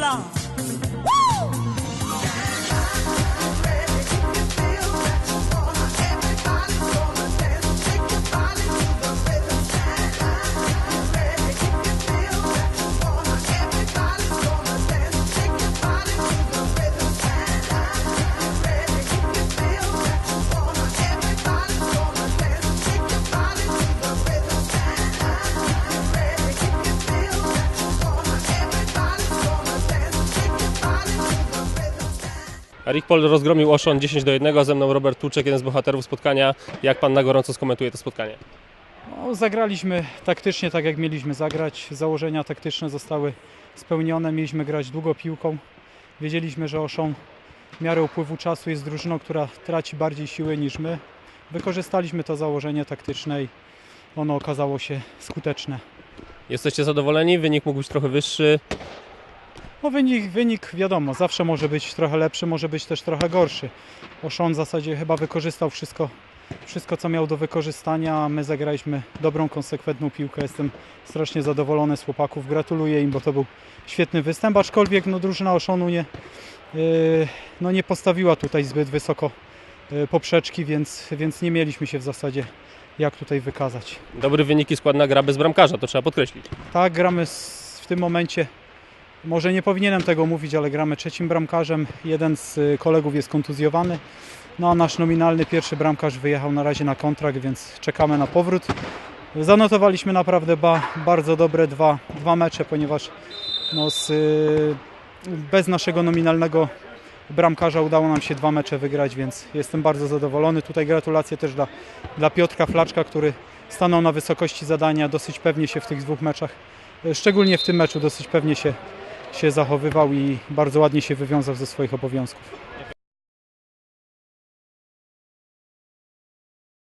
excellence. Rick Paul rozgromił Oszon 10 do 1, ze mną Robert Tuczek, jeden z bohaterów spotkania. Jak pan na gorąco skomentuje to spotkanie? No, zagraliśmy taktycznie tak, jak mieliśmy zagrać. Założenia taktyczne zostały spełnione. Mieliśmy grać długo piłką. Wiedzieliśmy, że Oszą w miarę upływu czasu jest drużyną, która traci bardziej siły niż my. Wykorzystaliśmy to założenie taktyczne i ono okazało się skuteczne. Jesteście zadowoleni? Wynik mógł być trochę wyższy. No wynik, wynik wiadomo, zawsze może być trochę lepszy, może być też trochę gorszy. Oszon w zasadzie chyba wykorzystał wszystko, wszystko co miał do wykorzystania, a my zagraliśmy dobrą, konsekwentną piłkę. Jestem strasznie zadowolony z chłopaków, gratuluję im, bo to był świetny występ, aczkolwiek no, drużyna Oszonu nie, yy, no, nie postawiła tutaj zbyt wysoko yy, poprzeczki, więc, więc nie mieliśmy się w zasadzie jak tutaj wykazać. Dobry wynik i składna gra bez bramkarza, to trzeba podkreślić. Tak, gramy w tym momencie. Może nie powinienem tego mówić, ale gramy trzecim bramkarzem. Jeden z y, kolegów jest kontuzjowany. No a nasz nominalny pierwszy bramkarz wyjechał na razie na kontrakt, więc czekamy na powrót. Zanotowaliśmy naprawdę ba, bardzo dobre dwa, dwa mecze, ponieważ no z, y, bez naszego nominalnego bramkarza udało nam się dwa mecze wygrać, więc jestem bardzo zadowolony. Tutaj gratulacje też dla, dla Flaczka, który stanął na wysokości zadania, dosyć pewnie się w tych dwóch meczach, e, szczególnie w tym meczu dosyć pewnie się, się zachowywał i bardzo ładnie się wywiązał ze swoich obowiązków.